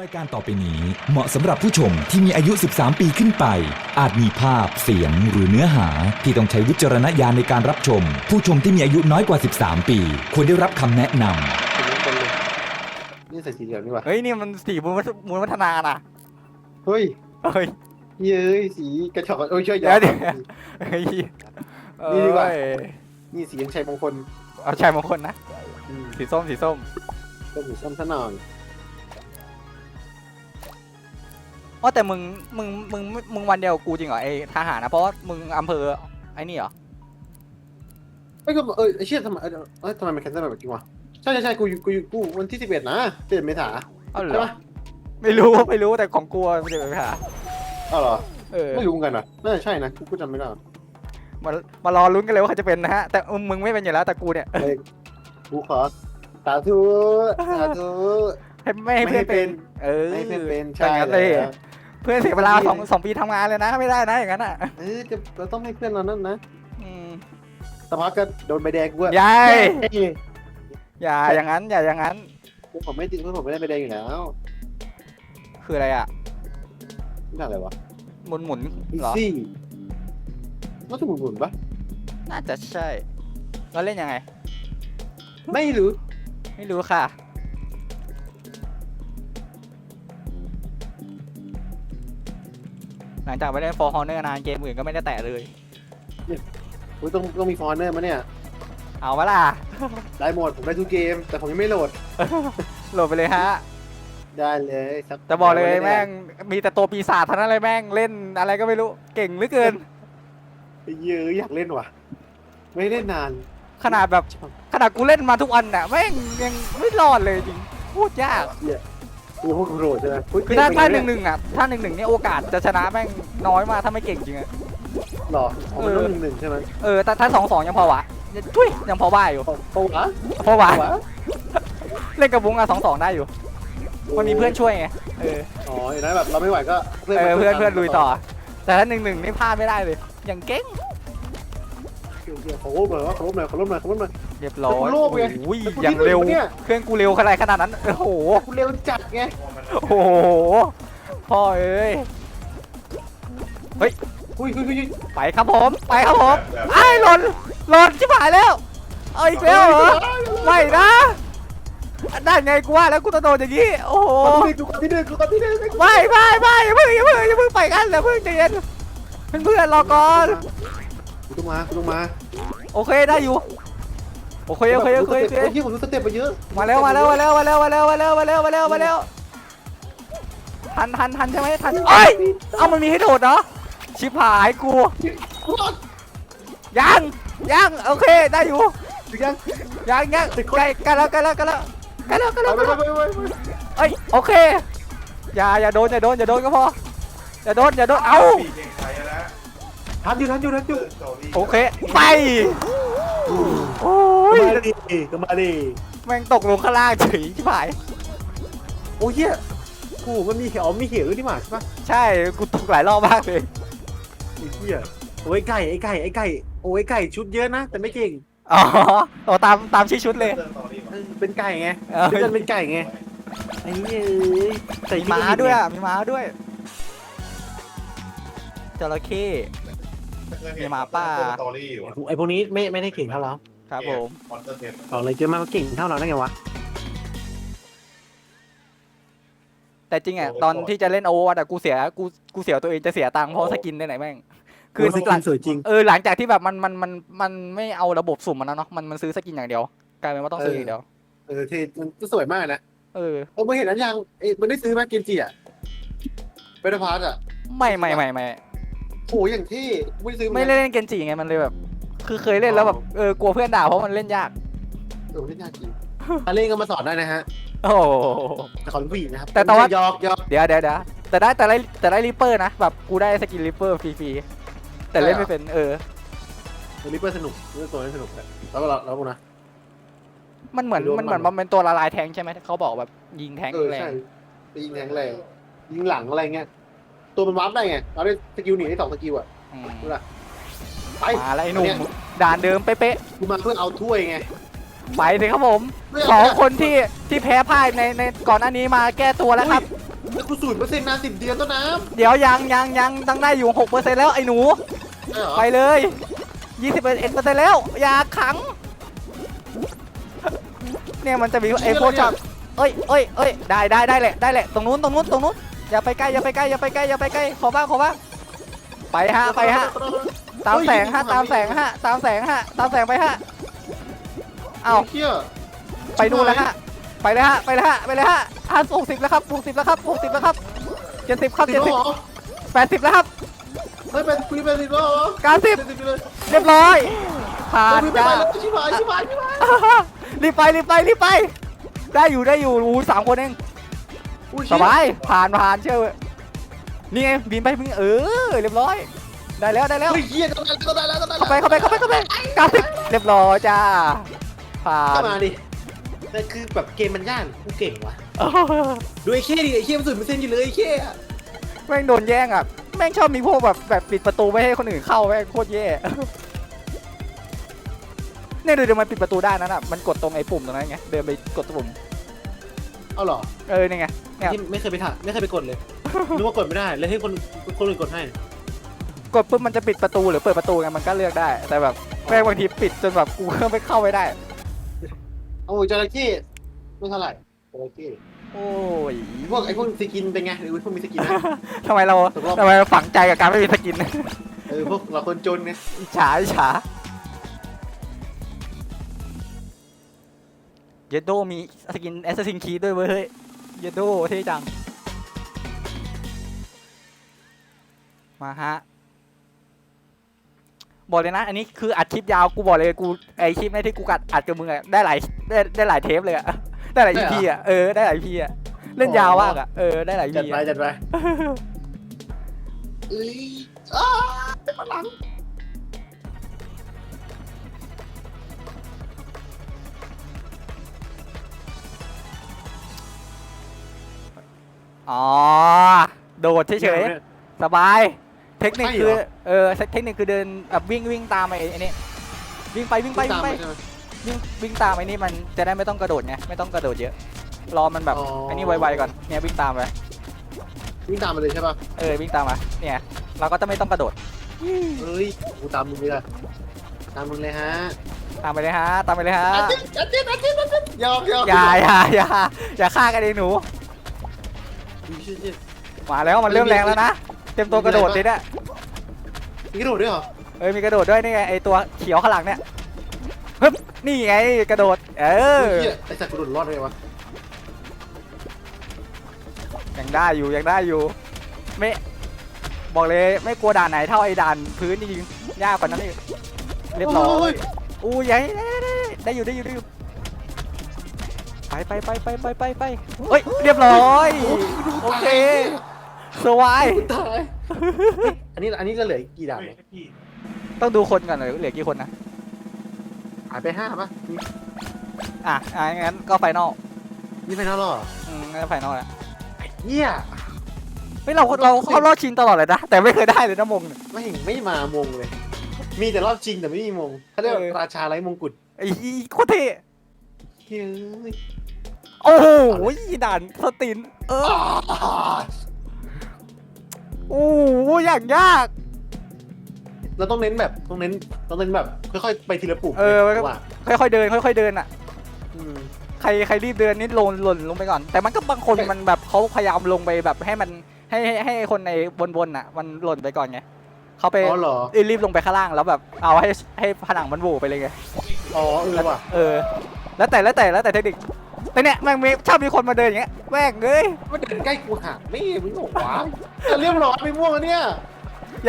รายการต่อไปนี้เหมาะสำหรับผู้ชมที่มีอายุ 13 ปีขึ้นไป อาจมีภาพ เสียงหรือเนื้อหาที่ต้องใช้วิจารณญาณในการรับชม ผู้ชมที่มีอายุน้อยกว่า 13 ปี ควรได้รับคำแนะนำเป็นคนเลยนี่ใส่สีเหลืองนี่หว่าเฮ้ยนี่มันสีมูลวัฒมูลวัฒนาน่ะเฮ้ยเฮ้ย เย้ยสีกระชอกโอ้ยช่วยเดี๋ยวเดี๋ยว เฮ้ยนี่ดีกว่า เอ้ยนี่สียังชัยมงคลเอาชายมงคลนะ อืมสีส้มสีส้มก็สีส้มซะหน่อย อ๋อแต่มึงมึงมึงมึงวันเดียวกับกูจริงเหรอไอทหารนะเพราะว่ามึงอำเภอไอ้นี่เหรอไม่ก็เออไอเชี่ยทำไมเออเอ้ยทำไมมันแคนเซิลแบบจริงวะใช่ใช่ใช่กูอยู่กูอยู่กูวันที่สิบเอ็ดนะเจ็ดเมษาเอาเหรใช่อปะไม่รู้ไม่รู้แต่ของกูอะไม่ได้ไปหาอ้าวเหรอเออไม่รู้เหมือนกันนะน่าจะใช่นะกูกูจำไม่ได้มามารอลุ้นกันเลยว่าใครจะเป็นนะฮะแต่มึงไม่เป็นอยู่แล้วแต่กูเนี่ยเลยกูขอสาธุสาธุ ให้ไม่ให้เพื่อนเป็น เออให้เพื่อนเป็นใช่ใช่งั้นเลเลยย เพื่อนเสียเวลาสองสองปีทำงานเลยนะ ไม่ได้นะอย่างนั้นอะเออจะเราต้องให้เพื่อนเรานั่นนะอืมสักพักก็โดนใบแดงกูอะยายเฮ้ยอย่าอย่างนั้นอย่าอย่างนั้น ผมไม่ติดเพื่อนผมไม่ได้ใบแดงอยู่แล้วคืออะไรอะนี่อะไรวะหมุนหมุนอีเหรอซี่น่าจะหมุนๆปะน่าจะใช่เราเล่นยังไง ไม่รู้ไม่รู้ค่ะ หลังจากไปเล่น For Honor นานเกมอื่นก็ไม่ได้แตะเลย อุ๊ยต้องต้องมีฟอนเนอร์มาเนี่ย เอาวะล่ะ ได้หมด ผมได้ทุกเกม แต่ผมยังไม่โหลด โหลดไปเลยฮะ ได้เลยสักแต่บอกเลยแม่งมีแต่ตัวปีศาจเท่านั้นเลยแม่งเล่นอะไรก็ไม่รู้เก่งเหลือเกิน เยอะอยากเล่นว่ะ ไม่ได้เล่นนานขนาดแบบขนาดกูเล่นมาทุกวันน่ะแม่งยังไม่รอดเลยจริงพูดยากคื อพวกโหลดใช่ไหมยคือถ้าเก่ถ้าหเป็นึ่งหนึ่งอะถ้าหนึ่งหนึ่งนี่โอกาสจะชนะแม่งน้อยมากถ้าไม่เก่งจริงอะหรออ๋อมันต้องหนึ่งหนึ่งใช่ไหมเออแต่ถ้าสองสองยังพอวะทุยยังพอว่าอยู่โอ้วะพอว่าวะเล่นกับบุ้งอะสองสองได้อยู่มันมีเพื่อนช่วยไงเอออ๋อเห็นไหมแบบเราไม่ไหวก็เออเพื่อนเพื่อนลุยต่อ แต่ถ้าหนึ่งหนึ่งนี่พลาดไม่ได้เลยอย่างเก่งเดี๋ยวขอรูปหน่อยว่าขอรูปหน่อยขอรูปหน่อยขอรูปหน่อยเรียบร้อยแต่กูโลภไงโอ้ยแต่กูอย่างเร็วที่หนึ่งวะเนี่ย เครื่องกูเร็วขนาดขนาดนั้น โอ้โห กูเร็วจัดไงโอ้โห พ่อเอ้ย อุ้ยอุ้ยอุ้ยไปครับผม ไปครับผมไอ้ายหล่นหล่นชิบหายแล้ว เอาอีกแล้วเหรอ ไม่นะได้ไงกูว่าแล้วกูต้องโดนอย่างนี้ โอ้โห กูคนที่หนึ่งกูคนที่หนึ่งกูคนที่หนึ่งไม่ไม่ไม่อย่าเพิ่งอย่าเพิ่งอย่าเพิ่งไปกันอย่าเพิ่งใจเย็นเพื่อนๆรอก่อน กูต้องมากูต้องมาโอเคได้อยู่ โอเคโอเคโอเคโอเคโอ้ยผมรู้สเต็ปมาเยอะมาแล้วมาแล้วมาแล้วมาแล้วมาแล้วมาแล้วมาแล้วมาแล้วมาแล้วทันทันทันใช่ไหมทันเอ้ยเอามันมีให้โดดเนาะชิบหายกูกูรอดยังยังโอเคได้อยู่ถึงยังยังยังใกล้ใกล้แล้วใกล้แล้วใกล้แล้วใกล้แล้วใกล้ไปแล้วไปไปไปไปเอ้ยโอเคอย่าอย่าโดนอย่าโดนอย่าโดนก็พออย่าโดนอย่าโดนเอ้าปีเก่งไทยนะทันอยู่ทันอยู่ทันอยู่สตอรี่โอเคไปโอ้ ยมาดิก็มาดิแม่งตกลงข้างล่างเฉยชิบหาย โอ้ยเหี้ยกูมันมีเขียวมีเขียวด้วยนี่หว่าใช่ปะใช่กูตกหลายรอบมากเลยไอ้เหี้ยโอ้ยไก่ไอ้ไก่ไอ้ไก่โอ้ยไก่ชุดเยอะนะแต่ไม่เก่งอ๋อต่อตามตามชื่อชุดเลยเรื่องสตอรี่เออเป็นไก่ไงเออเป็นกันเป็นไก่ไงไอ้เหี้ยใส่มีม้าด้วยอะมีม้าด้วยจระเข้ มีหมาป่า สตอรี่อยู่ไอ้พวกนี้ไม่ไม่ได้เก่งเท่าเรา ครับผม มอนเตอร์เทปบอกเลยเจอมากก็เก่งเท่าเราได้ไงวะ แต่จริงอะตอนที่จะเล่นโอวัตอะกูเสียกูกูเสียตัวเองจะเสียตังค์เพราะสกินได้ไหนแม่ง คืคืออสหกิลันงสวยจริง เออหลังจากที่แบบมันมันมันมันไม่เอาระบบสุ่มมันแล้วเนาะมันมันซื้อสกินอย่างเดียวกลายเป็นว่าต้องซื้ออย่างเดียวเออที่มันก็สวยมากนะเออเออมึงเห็นนั้นยังเอ้ยมันได้ซื้อไหมเกนจิอะเบตาพาร์ตอะไม่ไม่ไม่ไม่โอ้ยอย่างที่ไม่ได้ซื้อไม่ได้เล่นเกนจิไงมันเลยแบบ คือเคยเล่นแล้วแบบเออกลัวเพื่อนด่าเพราะมันเล่นยากเออเล่นยากจริงถ้าเล่นก็มาสอนได้นะฮะโอ้โห แต่ขอเป็นผู้หญิงนะครับแต่แต่ว่าไม่ใช่ยอกยอก เดี๋ยวเดี๋ยวเดี๋ยวแต่ได้แต่ได้แต่ได้ริปเปอร์นะแบบกูได้สกินริปเปอร์ฟรีๆแต่เล่นไม่เป็นเออ ตัวนี้เพื่อสนุกเรื่องตัวนี้สนุกแหละแล้วก็เราเรานะ มันเหมือนไม่รู้มันเหมือนมัน มันเป็นตัวละลายแทงใช่ไหมเขาบอกแบบยิงแทงเออแรงใช่ไปยิงแรงแรงยิงหลังอะไรเงี้ย ตัวมันวาร์ปได้ไงเราได้สกิลหนีได้สองสกิลอะ อืมรู้ละ ไปมาแล้วไอ้หนุ่เนี่มยด่านเดิมเป๊ะกูมาเพื่อเอาถ้วยไงไปเลยครับผมไม่เอาสองไม่เอาคนที่ที่แพ้พ่ายในในก่อนหน้านี้มาแก้ตัวแล้วครับ แล้วกูศูนย์เปอร์เซ็นต์นานสิบเดือนต้นน้เดี๋ยวยังยังยังตั้งได้อยู่6%แล้วไอ้หนูำใช่เหรอไปเลย21%แล้ว อย่าขัง เนี่ยมันจะมีไอ้พวกชอบเอ้ยเอ้ยเอ้ยได้ได้ได้แหละได้แหละตรงนู้นตรงนู้นตรงนู้นอย่าไปใกล้อย่าไปใกล้อย่าไปใกล้อย่าไปใกล้ขอบ้างขอบ้าง ไปฮะไปฮะตามแสงฮะตามแสงฮะตามแสงฮะตามแสงไปฮะเอ้าเฮียไปนู่นแล้วฮะไปเลยฮะไปเลยฮะไปเลยฮะห้าหกสิบแล้วครับหกสิบแล้วครับหกสิบแล้วครับเจ็ดสิบครับติดเจ็ดแล้วสิบเหรอแปดสิบแล้วครับเฮ้ยเป็นฟรีเป็นติดแล้วเหรอเก้าสิบเป็นติดเลยเรียบร้อยผ่าเฮ้ยนไม่ไปจ้าแล้วชิบหายชิบหายชิบหายรีบไปรีบไปรีบไป ได้อยู่ได้อยู่อู้สามคนเองอุ้ยสบายผ่านผ่านเชื่อเว้ย นี่ไงบินไปบินเออเรียบร้อย ได้แล้วได้แล้ว เฮ้ยเฮียก็ได้ก็ได้แล้วก็ได้เข้าไปเข้าไปเข้าไปเข้าไปเก้าสิบเรียบร้อยจ้าผ่าเข้านมาดิแต่คือแบบเกมมันยากกูเก่งว่ะเออดูไอ้เค้ดิไอ้เค้มันศูนย์เปอร์เซ็นต์อยู่เลยไอ้เค้อะแม่งโดนแย่งอะแม่งชอบมีพวกแบบแบบปิดประตูไม่ให้คนอื่นเข้าแม่งโคตรแย่เนี่ยเดี๋ยวมันปิดประตูได้นั่นอะมันกดตรงไอ้ปุ่มตรงนั้นไงเดินไปกดปุ่มเอาเหรอเออนี่ไงเนี่ยที่ไม่เคยไปถ่ายไม่เคยไปกดเลย นึกว่ากดไม่ได้เลยให้คนคนอื่นกดให้ กดปุ๊บมันจะปิดประตูหรือเปิดประตูไงมันก็เลือกได้ แต่แบบแม่งบางทีปิดจนแบบกูก็ไม่เข้าไม่ได้ โอ้ยจระเข้ไม่เท่าไหร่จระเข้โอ้ยไอ้พวกไอ้พวกสกินเป็นไงหรือพวกมีสกินนะ ทำไมเราตกรอบ ทำไมเราฝังใจกับการไม่มีสกิน เออพวกเราคนจนไงอิจฉาอิจฉาเยดโดมีสกินแอสซัสซินคีด้วยเว้ยเฮ้ยเยดโดเท่จัง มาฮะบอกเลยนะ อันนี้คืออัดคลิปยาวกูบอกเลยกูไอคลิปนี้ที่กูกัดอัดกับมึงอะได้หลายได้ได้หลายเทปเลยอะได้หลาย EP อะเออได้หลาย EP อะเล่นยาวมากอะเออได้หลายจัด EP ไปอะจัดไปเอ้ยอ้าเป็นพลังอ๋อโดดเฉยๆสบาย เทคนิคคือเออเทคนิคคือเดินแบบวิ่งวิ่งตามไอ้ไอ้นี่วิ่งไปวิ่งไปวิ่งไปใช่ไหมวิ่งวิ่งตามไอ้นี่มันจะได้ไม่ต้องกระโดดไงไม่ต้องกระโดดเยอะ รอมันแบบอ๋อไอ้นี่ไวๆก่อนเนี่ยวิ่งตามไปวิ่งตามมาเลยใช่ป่ะเออวิ่งตามมาเนี่ยเราก็จะไม่ต้องกระโดดเฮ้ยกูตามมึงเลยอะตามมึงเลยฮะตามไปเลยฮะตามไปเลยฮะอาทิตย์อาทิตย์อาทิตย์อาทิตย์ยอมยอมอย่าอย่าอย่าอย่าฆ่ากันเองหนูอุ๊ยเชี่ยเชี่ยมาแล้วมันเริ่มแรงแล้วนะ เต็มตัวกระโดดเลยเนี่ยมีกระโดดด้วยเหรอเออมีกระโดดด้วยนี่ไงไอตัวเขียวข้างหลังเนี่ยฮึบนี่ไงกระโดด เออเฮียไอ้สัตว์กระโดดรอดได้ไงวะยังได้อยู่ยังได้อยู่ ไม่บอกเลยไม่กลัวด่านไหนเท่าไอ้ด่านพื้นจริงๆยากกว่านั้นอีกเรียบร้อโอ้ยยอู้ยัยได้อยู่ได้อยู่ได้อยู่ไปไปไปไปไปไปไปเฮ้ยเรียบร้อยโอเค สวายกูตายอันนี้อันนี้ก็เหลืออีกกี่ด่านเนี่ยต้องดูคนก่อนเลยเหลือกี่คนนะหายไปห้าป่ะอะอะงั้นก็ไฟนอลนี่ไฟนอลหรออืมงั้นไฟนอลแหละเฮียเฮ้ยเราเราเขารอบชิงตลอดเลยนะแต่ไม่เคยได้เลยนะมงเนี่ย ไม่ไม่มามงเลย มีแต่รอบจริงแต่ไม่มีมงเขาเรียกว่าเออ ราชาไร้มงกุฎไอ้โคตรเท่เฮ้ยโอ้โหด่านสตินเอออ่า โอ้โหอย่างยาก เราต้องเน้นแบบต้องเน้นต้องเน้นแบบ ค่อยๆไปทีละปุ่มเออว่าค่อยๆเดิน ค่อยๆเดินอะ อืม ใครใครรีบเดินนี่หล่นหล่นลงไปก่อน แต่มันก็บางคนมันแบบเขาพยายามลงไปแบบให้มันให้ให้ให้คนในบนๆอะ มันหล่นไปก่อนไงเขาไปอ๋อเหรอเอ้ยรีบลงไปข้างล่างแล้วแบบเอาให้ให้ผนังมันโหวไปเลยไง อ๋อเออว่ะ เออ แล้วแต่แล้วแต่แล้วแต่เทคนิค แต่เนี่ยแม่งมีชอบมีคนมาเดินอย่างเงี้ยแม่งเอ้ยมันเดินใกล้กูหาไม่มึงบอกว้าวจะเรียบร้อยไปม่วงแล้วเนี่ย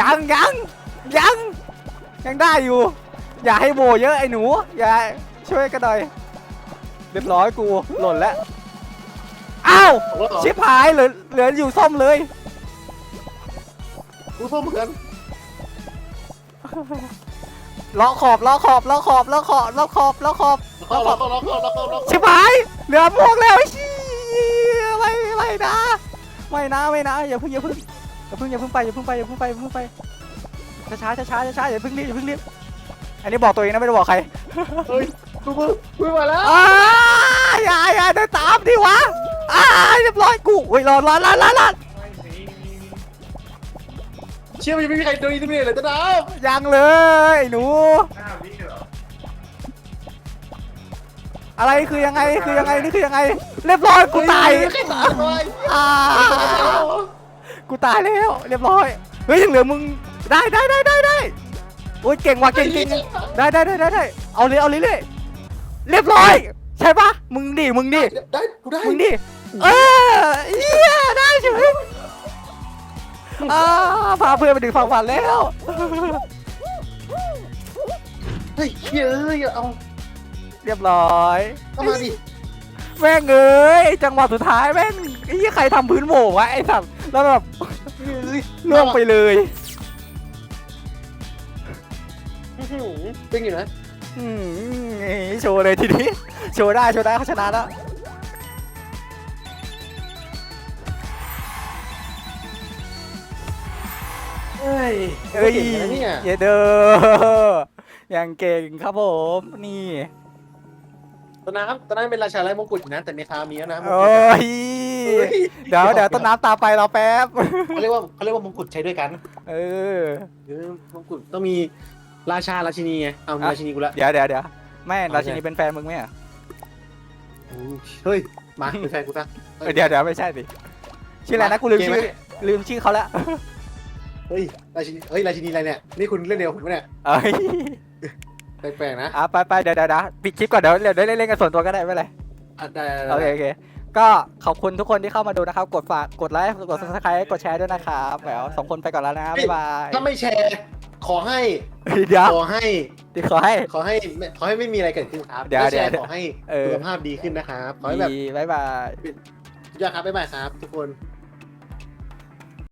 ยังยังยังยังได้อยู่ อย่าให้โบเยอะไอ้หนู อย่าช่วยกันหน่อยเรียบร้อยกูหล่นแล้วอ้าวบอกว่าเหรอชิบหายเหลือเหลืออยู่ส้มเลย กูส้มเหมือนกัน ล้อขอบล้อขอบล้อขอบล้อขอบล้อขอบล้อขอบแล้วก็แล้วก็แล้วก็แล้วก็แล้วก็ชิบหายเหลือพวกแล้วชี้ไม่ไม่นะไม่นะไม่นะอย่าเพิ่งอย่าเพิ่งอย่าเพิ่งอย่าเพิ่งไปอย่าเพิ่งไปอย่าเพิ่งไปอย่าเพิ่งไปช้าช้าช้าช้าช้าช้าอย่าเพิ่งรีบอย่าเพิ่งรีบอันนี้บอกตัวเองนะไม่ได้บอกใครเฮ้ยกูกูกูมาแล้วอ้าอย่าอย่าเดินตามดิวะอ้าเรียบร้อยกูอุ้ยรอดรอดรอดรอดรอด เชี่ยมันยังไม่มีใครโดนอินเทอร์เน็ตเลยต้นน้ยังเลยไอ้หนูอะไรคือยังไงคือยังไงนี่คือยังไง เรียบร้อยำกูตายเฮ้ใครตายไปอ่ากูตายแล้วเรียบร้อยเฮ้ยยังเหลือมึงได้ได้ได้ได้ได้โอ้ยเก่งว่ะเก่งเก่งได้ได้ได้ได้ได้เอาเลยเอาเลยเลยเรียบร้อย ใช่ปะมึงดิมึงดิได้กูได้มึงดิเออเฮียได้เฉย อ่าพาเพื่อนไปถึงฝั่งฝันแล้ว เฮ้ยเชี่ยเอ้ยเอาเรียบร้อยเข้ามาดิแม่งเอ้ยจังหวะสุดท้ายแม่งไอ้ยี่ใครทำพื้นโหม่วะไอ้สัตว์แล้วแบบล่วงไปเลยอื้อหือเป็นอยู่นะ อืมโชว์เลยทีนี้ โชว์ได้โชว์ได้เขาชนะแล้ว เฮ้ยเอ้ยเก่งนะเนี่ยเยเดอยังเก่งครับผมนี่ตอนนั้นตอนนั้นเป็นราชาไร้มงกุฎอยู่นะแต่เมคามีแล้วนะมงโอ้กุฎยเฮ้ยเดี๋ยวเดี๋ยวต้นน้ำตามไปเราแป๊บเขาเรียกว่าเขาเรียกว่ามงกุฎใช้ด้วยกัน เออเออมงกุฎต้องมีราชาราชินีไงเอาอะราชินีกูละเดี๋ยวเดี๋ยวเดี๋ยวแม่โอเคราชินีเป็นแฟนมึงไหมอะเฮ้ยมาเป็นแฟนกูซะเออเดี๋ยวเดี๋ยวไม่ใช่สิชื่ออะไรนะกูลืมชื่อลืมชื่อเขาแล้ว เฮ้ยราชินีเฮ้ยราชินีอะไรเนี่ย นี่คุณเล่นเดียวผมปะเนี่ย เอ้ยแปลกๆนะอะไปไปเดี๋ยวเดี๋ยวเดี๋ยวปิดคลิปก่อนเดี๋ยวเดี๋ยวได้เล่นกันส่วนตัวก็ได้ไม่เป็นไร อะได้ได้โอเคได้โอเค ก็ขอบคุณทุกคนที่เข้ามาดูนะครับ กดฝาก กดไลค์ กด subscribe กดแชร์ด้วยนะครับแหววสองคนไปก่อนแล้วนะบ๊ายบายถ้าไม่แชร์ ขอให้ เดี๋ยวขอให้ เดี๋ยวขอให้ ขอให้ไม่ขอให้ไม่มีอะไรเกิดขึ้นครับเดี๋ยวถ้าแชร์เดี๋ยวขอให้เออ สุขภาพดีขึ้นนะครับ ขอให้แบบดีบ๊ายบาย สุดยอดครับบ๊ายบายครับทุกคน